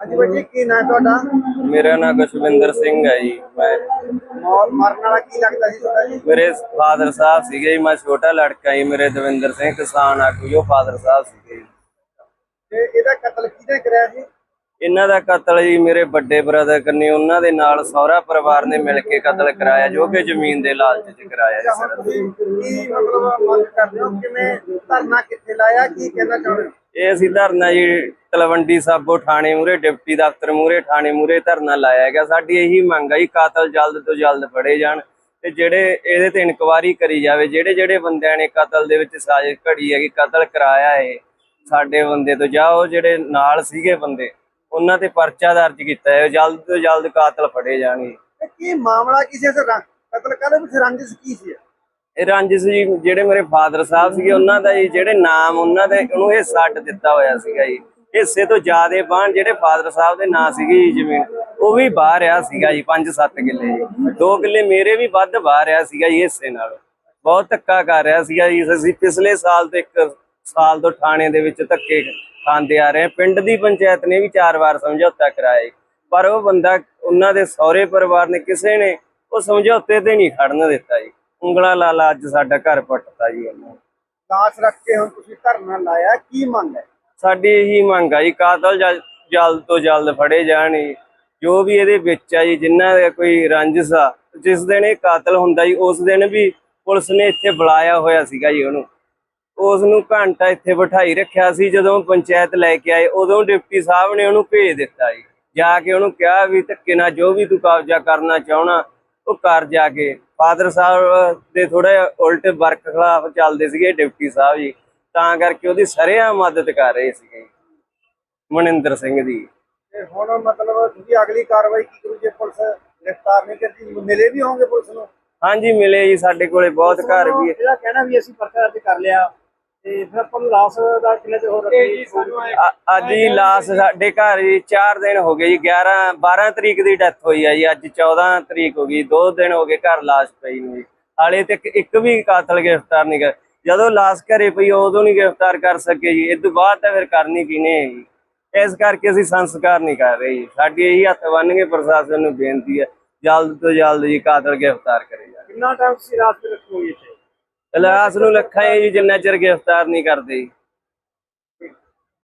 ਹਾਂਜੀ ਜੀ ਕੀ ਨਾਂ ਤੁਹਾਡਾ? ਮੇਰਾ ਨਾਮ ਗੁਸ਼ਵਿੰਦਰ ਸਿੰਘ ਹੈ ਜੀ ਮੈਂ ਮੌਤ ਮਰਨ ਵਾਲਾ ਕੀ ਲੱਗਦਾ ਸੀ ਤੁਹਾਡਾ ਜੀ? ਮੇਰੇ ਫਾਦਰ ਸਾਹਿਬ ਸੀਗੇ ਜੀ ਮੈਂ ਛੋਟਾ ਲੜਕਾ ਜੀ ਮੇਰੇ ਦਵਿੰਦਰ ਸਿੰਘ ਕਿਸਾਨ ਆਗੂ ਜੋ ਫਾਦਰ ਸਾਹਿਬ ਸੀਗੇ ਜੀ। ਤੇ ਇਹਦਾ ਕਤਲ ਕਿਹਨੇ ਕਰਿਆ ਸੀ ਇਹਨਾਂ ਦਾ ਕਤਲ ਜੀ ਮੇਰੇ ਵੱਡੇ ਬ੍ਰਦਰ ਕੰਨੀ ਉਹਨਾਂ ਦੇ ਨਾਲ ਸਹੁਰਾ ਪਰਿਵਾਰ ਨੇ ਮਿਲ ਕੇ ਕਤਲ ਕਰਾਇਆ ਜੋ ਕਿ ਜ਼ਮੀਨ ਦੇ ਲਾਲਚ 'ਚ ਕਰਾਇਆ ਜੀ ਜਾਂ ਸਰ। ਕੀ ਮਤਲਬ ਮੰਗ ਕਰਦੇ ਹੋ? ਕਿਵੇਂ ਧਰਨਾ ਕਿੱਥੇ ਲਾਇਆ ਕੀ ਕਹਿਣਾ ਚਾਹੁੰਦੇ ਹੋ? ਇਹ ਅਸੀਂ ਧਰਨਾ ਜੀ ਤਲਵੰਡੀ ਸਾਬੋ ਥਾਣੇ ਮੂਰੇ ਡਿਪਟੀ ਦਫ਼ਤਰ ਮੂਰੇ ਥਾਣੇ ਮੂਰੇ ਧਰਨਾ ਲਾਇਆ ਹੈਗਾ ਸਾਡੀ ਇਹੀ ਮੰਗ ਹੈ ਜੀ, ਕਾਤਲ ਜਲਦ ਤੋਂ ਜਲਦ ਫੜੇ ਜਾਣ ਤੇ ਜਿਹੜੇ ਇਹਦੇ ਤੇ ਇਨਕੁਆਰੀ ਕਰੀ ਜਾਵੇ, ਜਿਹੜੇ ਜਿਹੜੇ ਬੰਦਿਆਂ ਨੇ ਕਤਲ ਦੇ ਵਿੱਚ ਸਾਜ਼ਿਸ਼ ਘੜੀ ਹੈਗੀ, ਕਤਲ ਕਰਾਇਆ ਹੈ ਸਾਡੇ ਬੰਦੇ ਤੋਂ। ਜਾਂ ਉਹ ਜਿਹੜੇ ਨਾਲ ਸੀਗੇ ਬੰਦੇ, ਉਹਨਾਂ ਤੇ ਪਰਚਾ ਦਰਜ ਕੀਤਾ ਹੈ ਜਲਦ ਤੋਂ ਜਲਦ ਕਾਤਲ ਫੜੇ ਜਾਣਗੇ। ਕੀ ਮਾਮਲਾ ਕਿਸੇ ਕਤਲ ਕਾਹਦੇ ਵਿੱਚ ਰੰਜਿਸ਼ ਕੀ ਸੀ? ਇਹ ਰੰਜਿਸ਼ ਜੀ ਜਿਹੜੇ ਮੇਰੇ ਫਾਦਰ ਸਾਹਿਬ ਸੀਗੇ, ਉਹਨਾਂ ਦਾ ਜੀ, ਜਿਹੜੇ ਨਾਮ ਉਹਨਾਂ ਦੇ, ਉਹਨੂੰ ਇਹ ਛੱਡ ਦਿੱਤਾ ਹੋਇਆ ਸੀਗਾ ਜੀ। ਹਿੱਸੇ ਤੋਂ ਜ਼ਿਆਦੇ ਬਾਣ ਜਿਹੜੇ ਫਾਦਰ ਸਾਹਿਬ ਦੇ ਨਾਂ ਸੀਗੀ ਜੀ ਜ਼ਮੀਨ ਉਹ ਵੀ ਬਾਹਰ ਆ ਸੀਗਾ ਜੀ 5-7 ਕਿੱਲੇ ਜੀ। 2 ਕਿੱਲੇ ਮੇਰੇ ਵੀ ਵੱਧ ਬਾਹਰ ਆ ਸੀਗਾ ਜੀ ਹਿੱਸੇ ਨਾਲ। ਬਹੁਤ ਧੱਕਾ ਕਰ ਰਿਹਾ ਸੀਗਾ ਜੀ। ਅਸੀਂ ਪਿਛਲੇ ਸਾਲ ਤੋਂ ਇੱਕ ਸਾਲ ਤੋਂ ਥਾਣੇ ਦੇ ਵਿੱਚ ਧੱਕੇ ਖਾਂਦੇ ਆ ਰਹੇ ਪਿੰਡ ਦੀ ਪੰਚਾਇਤ ਨੇ ਵੀ ਚਾਰ ਵਾਰ ਸਮਝੌਤਾ ਕਰਾਇਆ ਪਰ ਉਹ ਬੰਦਾ, ਉਹਨਾਂ ਦੇ ਸਹੁਰੇ ਪਰਿਵਾਰ ਨੇ ਕਿਸੇ ਨੇ ਉਹ ਸਮਝੌਤੇ ਤੇ ਨਹੀਂ ਖੜਨ ਦਿੱਤਾ ਜੀ। ਉਂਗਲਾ ਲਾ ਲਾ ਅੱਜ ਸਾਡਾ ਘਰ ਪੱਟਤਾ ਜੀ ਉਹਨੇ ਲਾਸ਼ ਰੱਖ ਕੇ ਹੁਣ ਤੁਸੀਂ ਧਰਨਾ ਲਾਇਆ ਕੀ ਮੰਗ ਹੈ? ਸਾਡੀ ਇਹੀ ਮੰਗ ਆ ਜੀ ਕਾਤਲ ਜਲ- ਜਲਦ ਤੋਂ ਜਲਦ ਫੜੇ ਜਾਣ ਜੀ। ਜੋ ਵੀ ਇਹਦੇ ਵਿੱਚ ਆ ਜੀ ਜਿਨ੍ਹਾਂ ਦਾ ਕੋਈ ਰੰਜਿਸ਼ ਆ ਜਿਸ ਦਿਨ ਇਹ ਕਾਤਲ ਹੁੰਦਾ ਜੀ ਉਸ ਦਿਨ ਵੀ ਪੁਲਿਸ ਨੇ ਇੱਥੇ ਬੁਲਾਇਆ ਹੋਇਆ ਸੀਗਾ ਜੀ ਉਹਨੂੰ। ਉਸ ਨੂੰ ਘੰਟਾ ਇੱਥੇ ਬਿਠਾਈ ਰੱਖਿਆ ਸੀ ਜਦੋਂ ਪੰਚਾਇਤ ਲੈ ਕੇ ਆਏ ਉਦੋਂ ਡਿਪਟੀ ਸਾਹਿਬ ਨੇ ਉਹਨੂੰ ਭੇਜ ਦਿੱਤਾ ਜੀ। ਜਾ ਕੇ ਉਹਨੂੰ ਕਿਹਾ ਵੀ ਧੱਕੇ ਨਾਲ ਜੋ ਵੀ ਤੂੰ ਕਬਜ਼ਾ ਕਰਨਾ ਚਾਹਣਾ ਉਹ ਕਰ ਜਾ ਕੇ। ਫਾਦਰ ਸਾਹਿਬ ਦੇ ਥੋੜਾ ਉਲਟ ਵਰਕ ਖਿਲਾਫ ਚੱਲਦੇ ਸੀਗੇ ਡਿਪਟੀ ਸਾਹਿਬ ਜੀ ਤਾਂ ਕਰਕੇ ਉਹਦੀ ਸਰੇਆਮ ਮਦਦ ਕਰ ਰਹੇ ਸੀਗੇ ਮਨਿੰਦਰ ਸਿੰਘ ਦੀ। ਤੇ ਹੁਣ ਮਤਲਬ ਤੁਸੀਂ ਅਗਲੀ ਕਾਰਵਾਈ ਕੀ ਕਰੂ ਜੇ ਪੁਲਿਸ ਗ੍ਰਿਫਤਾਰ ਨਹੀਂ ਕਰਦੀ ਮਿਲੇ ਵੀ ਹੋਣਗੇ ਪੁਲਿਸ ਨੂੰ? ਹਾਂਜੀ ਮਿਲੇ ਜੀ ਸਾਡੇ ਕੋਲੇ ਬਹੁਤ ਘਰ ਵੀ ਹੈ। ਇਹਦਾ ਕਹਿਣਾ ਵੀ ਅਸੀਂ ਪਰਚਾ ਦਰਜ ਕਰ ਲਿਆ ਤੇ ਫਿਰ ਆਪਾਂ ਨੂੰ ਲਾਸ਼ ਦਾ ਕਿੰਨੇ ਤੇ ਹੋਰ ਰੱਖੀ ਅ- ਅੱਜ ਹੀ ਲਾਸ ਸਾਡੇ ਘਰ ਜੀ 4 ਦਿਨ ਹੋ ਗਏ ਜੀ 11 12 ਤਰੀਕ ਦੀ ਡੈਥ ਹੋਈ ਆ ਜੀ ਅੱਜ 14 ਤਰੀਕ ਹੋ ਗਈ 2 ਦਿਨ ਹੋ ਗਏ ਘਰ ਲਾਸ਼ ਪਈ ਨੂੰ ਜੀ। ਹਾਲੇ ਤੱਕ ਇੱਕ ਵੀ ਕਾਤਲ ਗ੍ਰਿਫਤਾਰ ਨਹੀਂ ਕਰ ਜਦੋਂ ਲਾਸ਼ ਘਰੇ ਪਈ ਉਦੋਂ ਨਹੀਂ ਗ੍ਰਿਫਤਾਰ ਕਰ ਸਕੇ ਜੀ ਇਸ ਤੋਂ ਬਾਅਦ ਤਾਂ ਫਿਰ ਕਰਨੀ ਕਿਨੇ ਹੈ ਜੀ? ਇਸ ਕਰਕੇ ਅਸੀਂ ਸੰਸਕਾਰ ਨਹੀਂ ਕਰ ਰਹੇ ਜੀ। ਸਾਡੀ ਇਹੀ ਹੱਥ ਬੰਨ ਕੇ ਪ੍ਰਸ਼ਾਸਨ ਨੂੰ ਬੇਨਤੀ ਹੈ ਜਲਦ ਤੋਂ ਜਲਦ ਜੀ ਕਾਤਲ ਗ੍ਰਿਫਤਾਰ ਕਰੇ ਜਾਣ ਕਿੰਨਾ ਟਾਈਮ ਤੁਸੀਂ ਰਾਤ ਤੇ ਰੱਖੋਗੇ ਇੱਥੇ? ਲਾਸ਼ ਨੂੰ ਲੱਖਾਂ ਜੀ ਜਿੰਨਾ ਚਿਰ ਗ੍ਰਿਫਤਾਰ ਨਹੀਂ ਕਰਦੇ।